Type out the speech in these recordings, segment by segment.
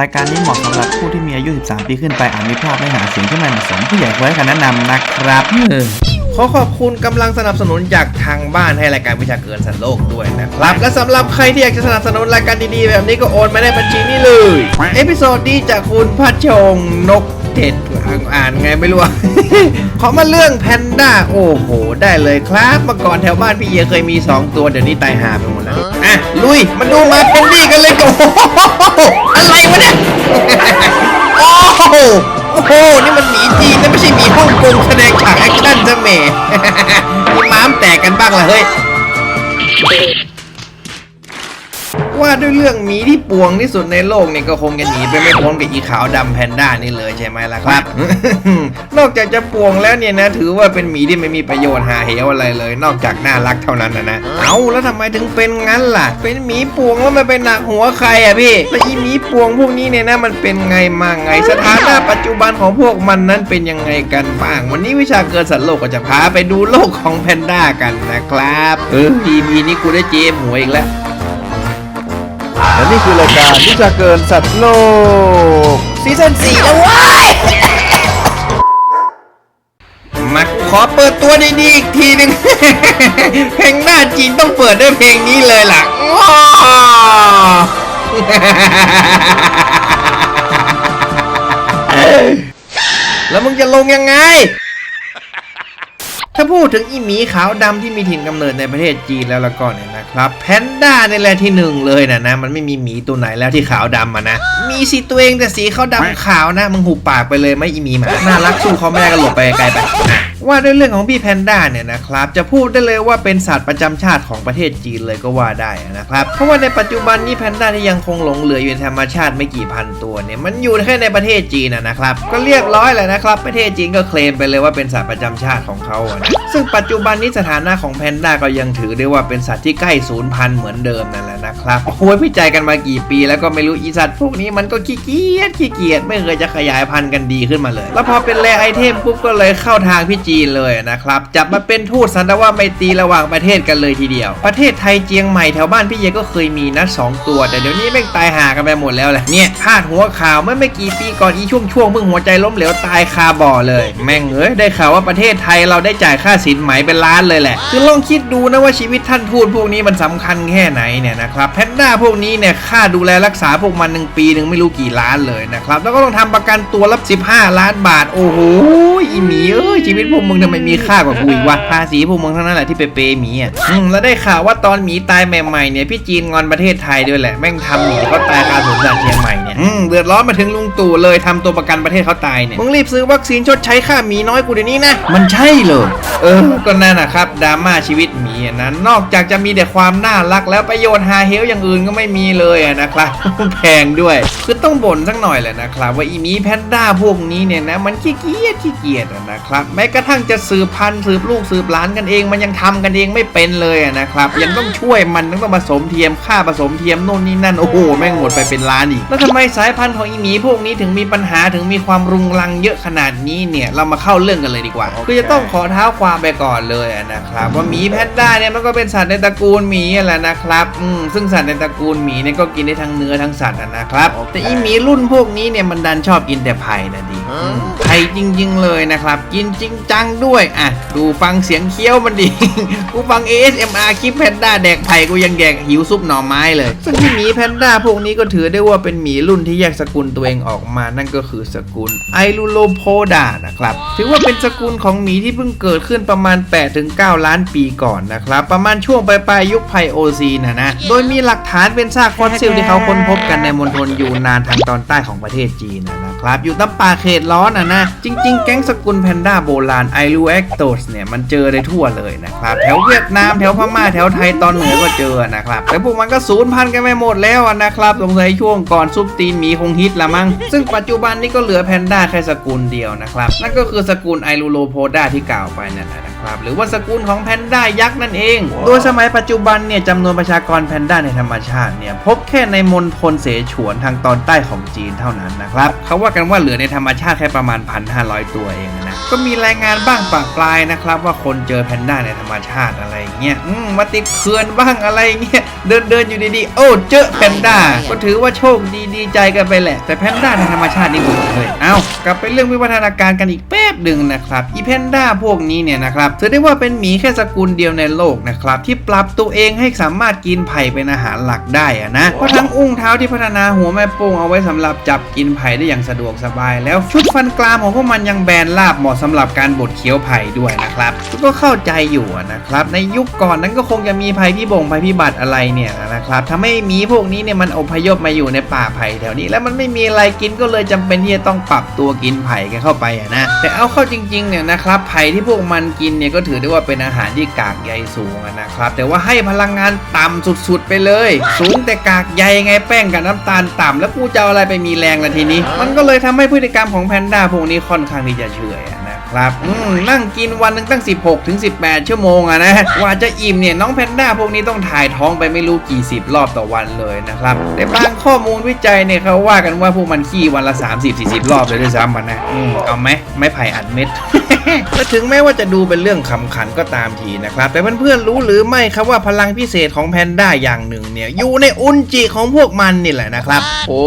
รายการนี้เหมาะสำหรับผู้ที่มีอายุ 13 ปีขึ้นไปอาจมีภาพไม่หาเสียงที่ไม่เหมาะสมผู้ใหญ่ควรให้คำแนะนำนะครับเออขอขอบคุณกำลังสนับสนุนจากทางบ้านให้รายการวิชาเกินสันโลกด้วยนะครับ และสำหรับใครที่อยากจะสนับสนุนรายการดีๆ แบบนี้ก็โอนมาได้บัญชีนี้เลย เอพิโซดนี้จากคุณพัชชงนกเท็ดอ่านอ่านไงไม่รู้อะขอมาเรื่องแพนด้าโอ้โห ได้เลยครับเมื่อก่อนแถวบ้านพี่เยเคยมี 2 ตัวเดี๋ยวนี้ตายหาไปหมดแล้วอะลุยมาดูมาเพนดี้กันเลยโอ้โห อะไรวะเนี่ย โอ้โห โอ้โห นี่มันหมีจีนนะไม่ใช่หมีฮ่องกงแสดงฉากแอคชั่นซะแหม่มีม้ามแตกกันบ้างเหรอเฮ้ย ว่าด้วยเรื่องหมีที่ป่วงที่สุดในโลกเนี่ยก็คงจะหนีไปไม่พ้นกับอีขาวดำแพนด้านี่เลยใช่ไหมล่ะครับ นอกจากจะป่วงแล้วเนี่ยนะถือว่าเป็นหมีที่ไม่มีประโยชน์หาเหวอะไรเลย นอกจากน่ารักเท่านั้นนะนะเอาแล้วทำไมถึงเป็นงั้นล่ะ เป็นหมีป่วงแล้วมันเป็นหนักหัวใครอะพี่แล้วอีหมีป่วงพวกนี้เนี่ยนะมันเป็นไงมาไงสถานะปัจจุบันของพวกมันนั้นเป็นยังไงกันบ้าง วันนี้วิชาเกินสัตว์โลกก็จะพาไปดูโลกของแพนด้ากันนะครับ เออ EP นี้กูได้เจมหัวอีกแล้ว และนี่คือรายการวิชาเกินสัตว์โลกซีซั่นสี่แล้วเว้ยมาขอเปิดตัวดีๆอีกทีหนึ่ง เพลงหน้าจีนต้องเปิดด้วยเพลงนี้เลยล่ะแล้วมึงจะลงยังไง ถ้าพูดถึงอีหมีขาวดำที่มีถิ่นกำเนิดในประเทศจีนแล้วละก็เนี่ยนะครับแพนด้าในแหละที่หนึ่งเลยนะนะมันไม่มีหมีตัวไหนแล้วที่ขาวดำอะนะมีสีตัวเองแต่สีเขาดำขาวนะมึงหุบปากไปเลยไหม่อีหมีหมาน่ารักสู้เขาไม่ได้ก็หลบไปไกลไปนะ ว่าด้วยเรื่องของพี่แพนด้าเนี่ยนะครับจะพูดได้เลยว่าเป็นสัตว์ประจำชาติของประเทศจีนเลยก็ว่าได้นะครับเพราะว่าในปัจจุบันนี้แพนด้าที่ยังคงหลงเหลืออยู่ในธรรมชาติไม่กี่พันตัวเนี่ยมันอยู่แค่ในประเทศจีนนะนะครับก็เรียบร้อยแล้วนะครับ ประเทศจีนก็เคลมไปเลยว่าเป็นสัตว์ประจำชาติของเขานะซึ่งปัจจุบันนี้สถานะของแพนด้าก็ยังถือได้ว่าเป็นสัตว์ที่ใกล้สูญพันธุ์เหมือนเดิมนั่นแหละนะครับโอ้ยพิจัยกันมากี่ปี แล้วก็ไม่รู้อีสัตว์พวกนี้มันก็ขี้เกียจขี้เกียจไม่เคยจะขยายพันธุ์กันดีขึ้นมาเลย แล้วพอเป็นแรไอเทมปุ๊บก็เลยเข้าทางพี่จีนเลยนะครับ จับมาเป็นทูตสันตว่าไม่ตรีระหว่างประเทศกันเลยทีเดียว ประเทศไทยเจียงใหม่แถวบ้านพี่เยก็เคยมีนะสองตัว แต่เดี๋ยวนี้แม่งตายหากันไปหมดแล้วแหละเนี่ยพาดหัวข่าวเมื่อไม่กี่ปีก่อนอีช่วงช่วงๆเพิ่งหัวใจล้มเหลวตายคาบ่อเลย แม่งเอ้ยได้ข่าวว่าประเทศไทยเราได้จ่ายค่าสินไหมเป็นล้านเลยแหละ คือลองคิดดูนะว่าชีวิตท่านทูตพวกนี้มันสำคัญแค่ไหนเนี่ยนะครับแพนด้าพวกนี้เนี่ยค่าดูแลรักษาพวกมันหนึ่งปีหนึ่งไม่รู้กี่ล้านเลยนะครับแล้วก็ต้องทำประกันตัวรับ 15 ล้านบาทโอ้โหอีหมีเอ้ยชีวิตพวกมึงทำไมมีค่ากว่ากูอีกวะภาษีพวกมึงทั้งนั้นแหละที่ไปเปย์หมีอะอืมแล้วได้ข่าวว่าตอนหมีตายใหม่ๆเนี่ยพี่จีนงอนประเทศไทยด้วยแหละแม่งทำหมีเขาตายคาสวนสัตว์เชียงใหม่เนี่ยอืมเดือดร้อนมาถึงลุงตู่เลยทำตัวประกันประเทศเขาตายเนี่ย มึงรีบซื้อวัคซีนชดใช้ค่าหมีน้อยกูเดี๋ยวนี้นะ มันใช่เลยเออ ก็นั่นนะครับดราม่าชีวิตหมีอะนะนอกจากจะมีแต่ความน่ารักแล้วประโยชน์หาเฮลอย่างอื่นก็ไม่มีเลยอะนะครับ แพงด้วย คือต้องบ่นสักหน่อยแหละนะครับ ว่าอีหมีแพนด้าพวกนี้เนี่ยนะมันขี้เกียจขี้เกียจอะนะครับ แม้กระทั่งจะสืบพันธุ์สืบลูกสืบหลานกันเอง มันยังทำกันเองไม่เป็นเลยอะนะครับ ยังต้องช่วยมันต้องผสมเทียมค่าผสมเทียมโน่นนี่นั่นโอ้โหแม่งหมดไปเป็นล้านอีกแล้วทำไมสายพันธุ์ของอีหมีพวกนี้ถึงมีปัญหาถึงมีความรุงรังเยอะขนาดนี้เนี่ยเรามาเข้าเรื่องกันเลยดีกว่า คือจะต้องขอเท้าความไปก่อนเลยอะนะครับว่าหมีแพนด้าเนี่ยมันก็เป็นสัตว์ในตระกูลหมีอะแหละนะครับอืมซึ่งสัตว์ในตระกูลหมีเนี่ยก็กินได้ทั้งเนื้อทั้งสัตว์อะนะครับแต่อีหมีรุ่นพวกนี้เนี่ยมันดันชอบกินแต่ไผ่นะดิ ไผ่จริงๆเลยนะครับ กินจริงจังด้วย อะ ดูฟังเสียงเคี้ยวมันดิ กูฟัง ASMR คลิปแพนด้าแดกไผ่กูยังแดกหิวซุปหน่อไม้เลย ซึ่งที่หมีแพนด้าพวกนี้ก็ถือได้ว่าเป็นหมีรุ่นที่แยกสกุลตัวเองออกมา นั่นก็คือสกุลไอรูโลโพดานะครับ ถือว่าเป็นสกุลของหมีที่เพิ่งเกิดขึ้นประมาณ 8-9 ล้านปีก่อนนะครับ ประมาณช่วงปลายๆยุคไพโอซีนะนะ โดยมีหลักฐานเป็นซากฟอสซิลที่เขาค้นพบกันในมณฑลยูนานทางตอนใต้ของประเทศจีนนะนะครับ อยู่ตามป่าเขตร้อนอะนะ จริง ๆ แก๊งสกุลแพนด้าโบราณไอรูแอคโตสเนี่ยมันเจอได้ทั่วเลยนะครับ แถวเวียดนามแถวพม่าแถวไทยตอนเหนือก็เจอนะครับ แต่พวกมันก็สูญพันธุ์กันไปหมดแล้วนะครับสงสัยช่วงก่อนซุปตีนหมีคงฮิตละมั้งซึ่งปัจจุบันนี้ก็เหลือแพนด้าแค่สกุลเดียวนะครับ นั่นก็คือสกุลไอรูโลโพด้าที่กล่าวไปนั่นแหละนะ ครับนะครับหรือว่าสกุลของแพนด้ายักษ์นั่นเอง โดยสมัยปัจจุบันเนี่ยจำนวนประชากรแพนด้าในธรรมชาติเนี่ยพบแค่ในมณฑลเสฉวนทางตอนใต้ของจีนเท่านั้นนะครับเขาว่ากันว่าเหลือในธรรมชาติแค่ประมาณ 1,500 ตัวเองนะก็มีรายงานบ้างปากปลายนะครับ ว่าคนเจอแพนด้าในธรรมชาติอะไรเงี้ยอืมมาติดเขื่อนบ้างอะไรเงี้ยเดินเดินๆอยู่ดีๆ โอ้เจอแพนด้าก็ถือว่าโชคดีดีใจกันไปแหละ แต่แพนด้าในธรรมชาตินี่เบื่อเลยเอ้ากลับไปเรื่องวิวัฒนาการกันอีกแป๊ บหนึ่งนะครับอีแพนด้าพวกนี้เนี่ยนะครับถือได้ว่าเป็นหมีแค่สกุลเดียวในโลกนะครับที่ปรับตัวเองให้สามารถกินไผ่เป็นอาหารหลักได้อะนะเพราะทั้งอุ้งเท้าที่พัฒนาหัวแม่โป้งเอาไว้สำหรับจับกินไผ่ได้อย่างสะดวกสบาย แล้วชุดฟันกรามของพวกมันยังแบนราบเหมาะสำหรับการบดเคี้ยวไผ่ด้วยนะครับก็เข้าใจอยู่อะนะครับในยุคก่อนนั้นก็คงจะมีภัยพิบงภัยพิบัติอะไรเนี่ยนะครับทำให้หมีพวกนี้เนี่ยมันอพยพมาอยู่ในป่าไผ่แถวนี้ แล้วมันไม่มีอะไรกินก็เลยจำเป็นที่จะต้องปรับตัวกินไผ่กันเข้าไปอะนะแต่เอาเข้าจริงๆเนี่ยนะครับไผ่ที่พวกมันกินเนี่ยก็ถือได้ว่าเป็นอาหารที่กากใยสูงนะครับ แต่ว่าให้พลังงานต่ำสุดๆไปเลย สูงแต่กากใยไงแป้งกับน้ำตาลต่ำแล้วกูจะเอาอะไรไปมีแรงละทีนี้ มันก็เลยทำให้พฤติกรรมของแพนด้าพวกนี้ค่อนข้างที่จะเฉื่อย นะครับอืมนั่งกินวันหนึ่งตั้ง 16ถึง18 ชั่วโมงอะนะกว่าจะอิ่มเนี่ยน้องแพนด้าพวกนี้ต้องถ่ายท้องไปไม่รู้กี่สิบรอบต่อวันเลยนะครับแต่บางข้อมูลวิจัยเนี่ยเขาว่ากันว่าพวกมันขี้วันละ 30-40 รอบเลยด้วยซ้ำมันนะอืมเอาไหมไม่ไผ่อัดเม็ดและถึงแม้ว่าจะดูเป็นเรื่องขำขันก็ตามทีนะครับ แต่เพื่อนๆรู้หรือไม่ครับว่าพลังพิเศษของแพนด้าอย่างหนึ่งเนี่ย อยู่ในอุนจิของพวกมันนี่แหละนะครับ โอ้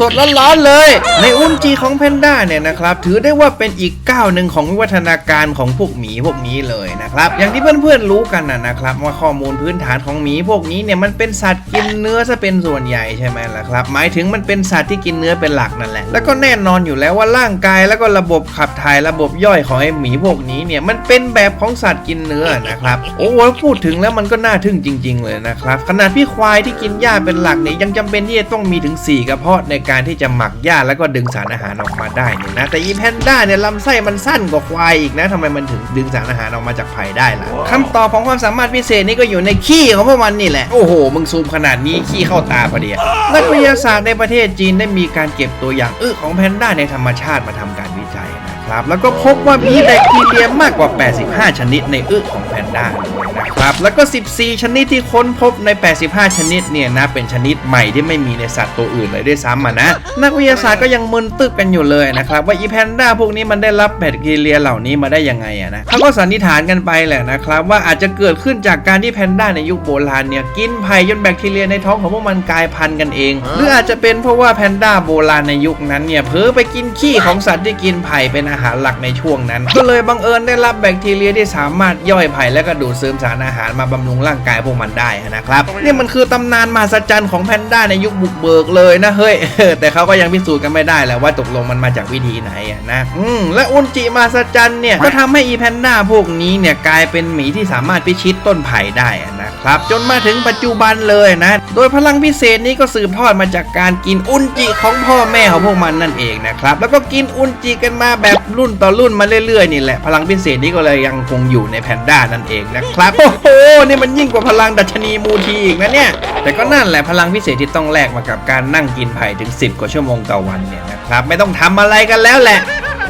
สดๆร้อนๆเลย ในอุนจิของแพนด้าเนี่ยนะครับ ถือได้ว่าเป็นอีกก้าวหนึ่งของวิวัฒนาการของพวกหมีพวกนี้เลยนะครับ อย่างที่เพื่อนๆรู้กันนะนะครับ ว่าข้อมูลพื้นฐานของหมีพวกนี้เนี่ยมันเป็นสัตว์กินเนื้อซะเป็นส่วนใหญ่ใช่ไหมล่ะครับ หมายถึงมันเป็นสัตว์ที่กินเนื้อเป็นหลักนั่นแหละ แล้วก็แน่นอนอยู่แล้วว่าร่างกายแล้วก็ระบบขับถ่ายระบบย่อยของไอ้หมีพวกนี้เนี่ยมันเป็นแบบของสัตว์กินเนื้อนะครับ โอ้พูดถึงแล้วมันก็น่าทึ่งจริง ๆ เลยนะครับ ขนาดพี่ควายที่กินหญ้าเป็นหลักเนี่ยยังจำเป็นที่จะต้องมีถึง 4 กระเพาะในการที่จะหมักหญ้าแล้วก็ดึงสารอาหารออกมาได้เนี่ยนะแต่อีแพนด้าเนี่ยลำไส้มันสั้นกว่าควายอีกนะทำไมมันถึงดึงสารอาหารออกมาจากไผ่ได้ล่ะคำตอบของความสามารถพิเศษนี่ก็อยู่ในขี้ของพวกมันนี่แหละ โอ้โห มึงซูมขนาดนี้ขี้เข้าตาพอดีอะนักวิทยาศาสตร์ในประเทศจีนได้มีการเก็บตัวอย่างอึของแพนด้าในธรรมชาติมาทำการวิจัยนะครับ แล้วก็พบว่ามีแบคทีเรียมากกว่า 85 ชนิดในอึของแพนด้าเลยนะ ครับ แล้วก็ 14 ชนิดที่ค้นพบใน 85 ชนิดเนี่ยนะเป็นชนิดใหม่ที่ไม่มีในสัตว์ตัวอื่นเลยด้วยซ้ำอะนะ นักวิทยาศาสตร์ก็ยังมึนตึกกันอยู่เลยนะครับ ว่าอีแพนด้าพวกนี้มันได้รับแบคทีเรียเหล่านี้มาได้ยังไงอะนะเขาก็สันนิษฐานกันไปแหละนะครับ ว่าอาจจะเกิดขึ้นจากการที่แพนด้าในยุคโบราณเนี่ยกินไผ่จนแบคทีเรียในท้องของพวกมันกลายพันธุ์กันเอง หรืออาจจะเป็นเพราะว่าแพนด้าโบราณในยุคนั้นเนี่ยเผลอไปกินขี้ของสัตว์ที่กินไผ่เป็นอาหารหลักในช่วงนั้น ก็เลยบังเอิญได้รับแบคทีเรียที่สามารถย่อยไผ่และก็ดูดซึมสารอาหารมาบำรุงร่างกายพวกมันได้นะครับนี่มันคือตำนานมหัศจรรย์ของแพนด้าในยุคบุกเบิกเลยนะเฮ้ยแต่เขาก็ยังพิสูจน์กันไม่ได้แหละว่าตกลงมันมาจากวิธีไหนอะนะอืมและอุนจิมหัศจรรย์เนี่ยก็ทำให้อีแพนด้าพวกนี้เนี่ยกลายเป็นหมีที่สามารถพิชิตต้นไผ่ได้อะนะครับจนมาถึงปัจจุบันเลยนะ โดยพลังพิเศษนี้ก็สืบทอดมาจากการกินอุนจิของพ่อแม่ของพวกมันนั่นเองนะครับแล้วก็กินอุนจิกันมาแบบรุ่นต่อรุ่นมาเรื่อยๆนี่แหละพลังพิเศษนี้ก็เลยยังคงอยู่ในแพนด้านั่นเองนะครับโอ้โโห นี่มันยิ่งกว่าพลังดัชนีมูทีอีกนะเนี่ย แต่ก็นั่นแหละพลังพิเศษที่ต้องแลกมากับการนั่งกินไผ่ถึง 10 กว่าชั่วโมงต่อวันเนี่ยนะครับ ไม่ต้องทำอะไรกันแล้วแหละ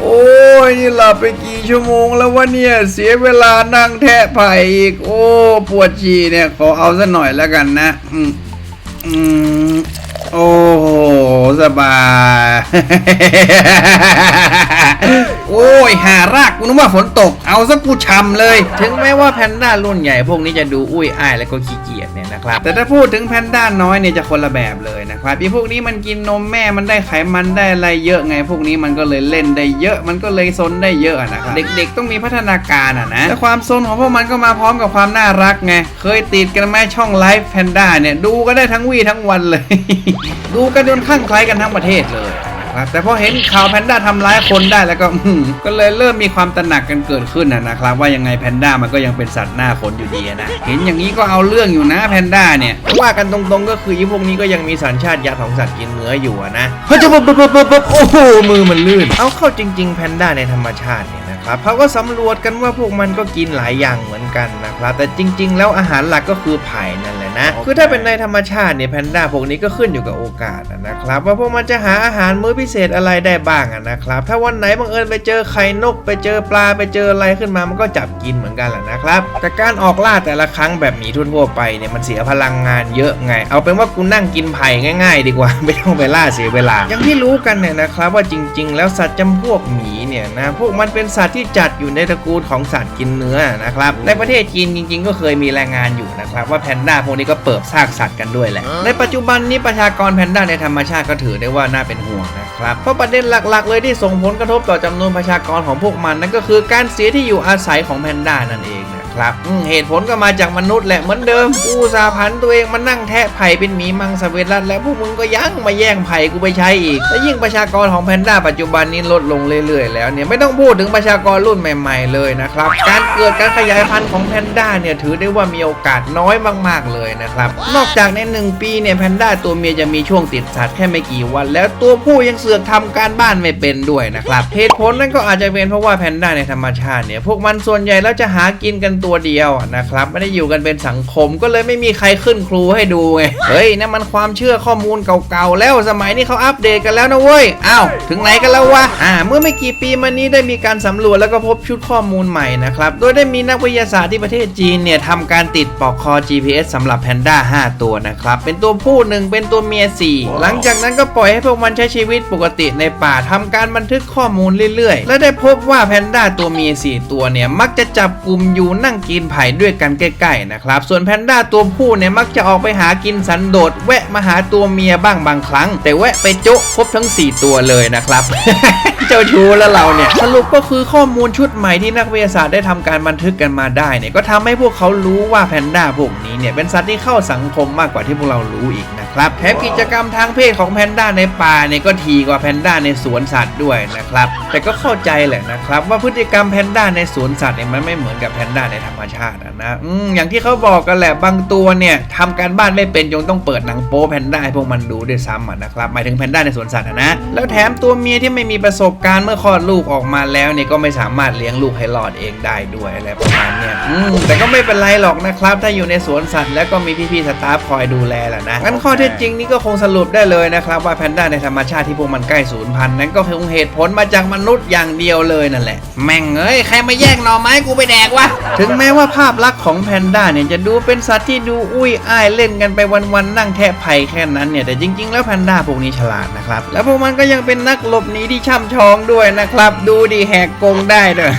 โอ้ยนี่หลับไปกี่ชั่วโมงแล้ววะเนี่ย เสียเวลานั่งแทะไผ่อีก โอ้ ปวดฉี่เนี่ย ขอเอาซะหน่อยแล้วกันนะ อืมอืมโอ้โหสบาย โอ้ยหารากกูนึกว่าฝนตก เอาซะกูช่ำเลย ถึงแม้ว่าแพนด้ารุ่นใหญ่พวกนี้จะดูอุ้ยอ้ายแล้วก็ขี้เกียจเนี่ยนะครับ แต่ถ้าพูดถึงแพนด้าน้อยเนี่ยจะคนละแบบเลยนะครับอีพวกนี้มันกินนมแม่มันได้ไขมันได้อะไรเยอะไง พวกนี้มันก็เลยเล่นได้เยอะ มันก็เลยซนได้เยอะนะครับเด็กๆ ต้องมีพัฒนาการอะนะแต่ความซนของพวกมันก็มาพร้อมกับความน่ารักไง เคยติดกันไหมช่องไลฟ์แพนด้าเนี่ยดูก็ได้ทั้งวี่ทั้งวันเลย ดูกันจนข้างใคล้กันทั้งประเทศเลย นะครับแต่พอเห็นข่าวแพนด้าทำร้ายคนได้แล้วก็อืมก็เลยเริ่มมีความตระหนักกันเกิดขึ้นนะนะครับ ว่ายังไงแพนด้ามันก็ยังเป็นสัตว์หน้าคนอยู่ดีนะเห็นอย่างนี้ก็เอาเรื่องอยู่นะแพนด้าเนี่ยว่ากันตรงๆก็คือยี่พวกนี้ก็ยังมีสัญชาตญาณของสัตว์กินเนื้ออยู่อะนะเฮ้ยจะปุ๊บปุ๊บปุ๊บปุ๊บโอ้โหมือมันลื่น เอาเข้าจริง ๆ แพนด้าในธรรมชาติเนี่ยนะครับเขาก็สำรวจกันว่าพวกมันก็กินหลายอย่างเหมือนกันนะครับแต่จริง ๆ แล้วอาหารหลักก็คือไผ่นั่นแหละ นะนะ คือถ้าเป็นในธรรมชาติเนี่ยแพนด้าพวกนี้ก็ขึ้นอยู่กับโอกาสอะนะครับ ว่าพวกมันจะหาอาหารมื้อพิเศษอะไรได้บ้างอะนะครับ ถ้าวันไหนบังเอิญไปเจอไข่นก ไปเจอปลาไปเจออะไรขึ้นมามันก็จับกินเหมือนกันแหละนะครับแต่การออกล่าแต่ละครั้งแบบหมีทั่วๆไปเนี่ยมันเสียพลังงานเยอะไง เอาเป็นว่ากูนั่งกินไผ่ง่าย ๆ ดีกว่าไม่ต้องไปล่าเสียเวลา อย่างที่รู้กันเนี่ยนะครับว่าจริง ๆ แล้วสัตว์จำพวกหมีเนี่ยนะพวกมันเป็นสัตว์ที่จัดอยู่ในตระกูลของสัตว์กินเนื้อนะครับในประเทศจีนจริง ๆ ก็เคยมีรายงานอยู่นะครับว่าแพนด้าพวกนี้ก็เปิบซากสัตว์กันด้วยแหละ ในปัจจุบันนี้ประชากรแพนด้าในธรรมชาติก็ถือได้ว่าน่าเป็นห่วงนะครับ เพราะประเด็นหลักๆ เลยที่ส่งผลกระทบต่อจำนวนประชากรของพวกมันนั่นก็คือการเสียที่อยู่อาศัยของแพนด้านั่นเองนะ ครับเหตุผลก็มาจากมนุษย์แหละเหมือนเดิมกูสาพันตัวเองมานั่งแทะไผ่เป็นหมีมังสวิรัตแล้วพวกมึงก็ยังมาแย่งไผ่กูไปใช้อีก และยิ่งประชากรของแพนด้าปัจจุบันนี้ลดลงเรื่อยๆแล้วเนี่ยไม่ต้องพูดถึงประชากรรุ่นใหม่ ๆ เลยนะครับ การเกิดการขยายพันธุ์ของแพนด้าเนี่ยถือได้ว่ามีโอกาสน้อยมากๆเลยนะครับ นอกจากในหนึ่งปีเนี่ยแพนด้าตัวเมียจะมีช่วงติดสัตว์แค่ไม่กี่วัน แล้วตัวผู้ยังเสือกทำการบ้านไม่เป็นด้วยนะครับเหตุผลนั่นก็อาจจะเป็นเพราะว่าแพนด้าในธรรมชาติเนี่ยพวกมันส่วนใหญ่แล้วจะหากินกันตัวเดียวนะครับไม่ได้อยู่กันเป็นสังคมก็เลยไม่มีใครขึ้นครูให้ดูไงเฮ้ยนั่นมันความเชื่อข้อมูลเก่าๆแล้วสมัยนี้เขาอัปเดตกันแล้วนะเว้ยอ้าวถึงไหนกันแล้ววะอ่า เมื่อไม่กี่ปีมานี้ได้มีการสำรวจแล้วก็พบชุดข้อมูลใหม่นะครับโดยได้มีนักวิทยาศาสตร์ที่ประเทศจีนเนี่ยทำการติดปลอกคอ GPS สำหรับแพนด้า5 ตัวนะครับเป็นตัวผู้หนึ่งเป็นตัวเมีย4หลังจากนั้นก็ปล่อยให้พวกมันใช้ชีวิตปกติในป่าทำการบันทึกข้อมูลเรื่อยๆ และได้พบว่าแพนด้าตัวเมีย4ตัวเนี่ยมักจะจับกลุ่มอยู่นั่งกินไผ่ด้วยกันใกล้ๆนะครับ ส่วนแพนด้าตัวผู้เนี่ยมักจะออกไปหากินสันโดษแวะมาหาตัวเมียบ้างบางครั้ง แต่แวะไปโจ๊ะครบทั้ง 4 ตัวเลยนะครับเจ้าชู้แล้วเราเนี่ยสรุปก็คือข้อมูลชุดใหม่ที่นักวิทยาศาสตร์ได้ทำการบันทึกกันมาได้เนี่ยก็ทำให้พวกเขารู้ว่าแพนด้าพวกนี้เนี่ยเป็นสัตว์ที่เข้าสังคมมากกว่าที่พวกเรารู้อีก นะครับแถมกิจกรรมทางเพศของแพนด้าในป่าเนี่ยก็ทีกว่าแพนด้าในสวนสัตว์ด้วยนะครับ แต่ก็เข้าใจแหละนะครับ ว่าพฤติกรรมแพนด้าในสวนสัตว์เนี่ยมันไม่เหมือนกับแพนด้าในธรรมชาตินะอืมอย่างที่เขาบอกกันแหละบางตัวเนี่ยทำการบ้านไม่เป็นจนต้องเปิดหนังโป๊แพนด้าให้พวกมันดูด้วยซ้ำอะนะครับหมายถึงแพนด้าในสวนสัตว์นะแล้วแถมตัวเมียที่ไม่มีประสบการณ์เมื่อคลอดลูกออกมาแล้วเนี่ยก็ไม่สามารถเลี้ยงลูกให้รอดเองได้ด้วยอะไรประมาณเนี้ยอืมแต่ก็ไม่เป็นไรหรอกนะครับ ถ้าอยู่ในสวนสัตว์แล้วก็มีพี่ๆสตาฟคอยดูแลแหละนะงั้นข้อเท็จจริงนี่ก็คงสรุปได้เลยนะครับว่าแพนด้าในธรรมชาติที่พวกมันใกล้สูญพันธุ์นั้นก็คงเหตุผลมาจากมนุษย์อย่างเดียวเลยนั่นแหละ แม่งเอ้ยใครมาแย่งหน่อไม้กูไปแดกวะ ถึงแม้ว่าภาพลักษณ์ของแพนด้าเนี่ยจะดูเป็นสัตว์ที่ดูอุ้ยอ้ายเล่นกันไปวันๆนั่งแทะไผ่แค่นั้นเนี่ยแต่จริง ๆ แล้วแพนด้าพวกนี้ฉลาดนะครับแล้วพวกมันก็ยังเป็นนักหลบหนีที่ช่ำชองด้วยนะครับ ดูดีแหกกงได้ด้วย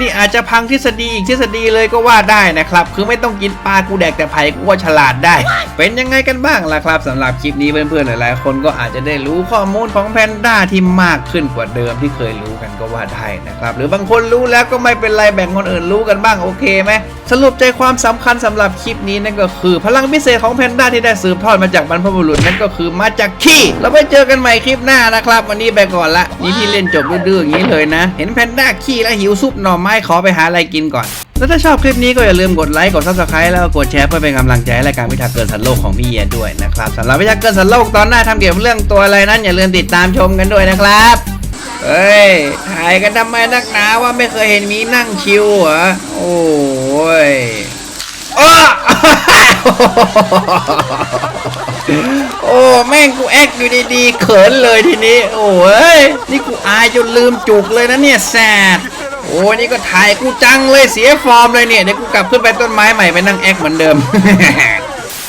นี่อาจจะพังทฤษฎีอีกทฤษฎีเลยก็ว่าได้นะครับคือไม่ต้องกินปลากูแดกแต่ไผ่กูก็ฉลาดได้ เป็นยังไงกันบ้างล่ะครับสำหรับคลิปนี้เพื่อนๆหลายๆคนก็อาจจะได้รู้ข้อมูลของแพนด้าที่มากขึ้นกว่าเดิมที่เคยรู้กันก็ว่าได้นะครับ หรือบางคนรู้แล้วก็ไม่เป็นไรแบ่งคนอื่นรู้กันบ้างโอเคไหมสรุปใจความสำคัญสำหรับคลิปนี้นั่นก็คือ พลังพิเศษของแพนด้าที่ได้สืบทอดมาจากบรรพบุรุษนั่นก็คือมาจากขี้แล้วไปเจอกันใหม่คลิปหน้านะครับ วันนี้ไปก่อนละนี่พี่เล่นจบดื้อๆอย่างนี้เลยนะ เห็นแพนด้าขี้แล้วหิวซุปหน่อไม้ขอไปหาอะไรกินก่อน แล้วถ้าชอบคลิปนี้ก็อย่าลืมกดไลค์กด subscribe แล้วก็กดแชร์เพื่อเป็นกำลังใจให้รายการวิชาเกินสัตว์โลกของพี่เอียด้วยนะครับสำหรับวิชาเกินสัตว์โลกตอนหน้าทำเกี่ยวกับเรื่องตัวอะไรนั้นอย่าลืมติดตามชมกันด้วยนะครับเฮ้ยถ่ายกันทำไมนักหนาว่าไม่เคยเห็นมีนั่งชิวเหรอโอ้ยอ้อโอ้แม่งกูแอคอยู่ดีๆเขินเลยทีนี้ โอ้ยนี่กูอายจนลืมจุกเลยนะเนี่ยแซด โอ้นี่ก็ถ่ายกูจังเลยเสียฟอร์มเลยเนี่ยเดี๋ยวกูกลับขึ้นไปต้นไม้ใหม่ไปนั่งแอคเหมือนเดิม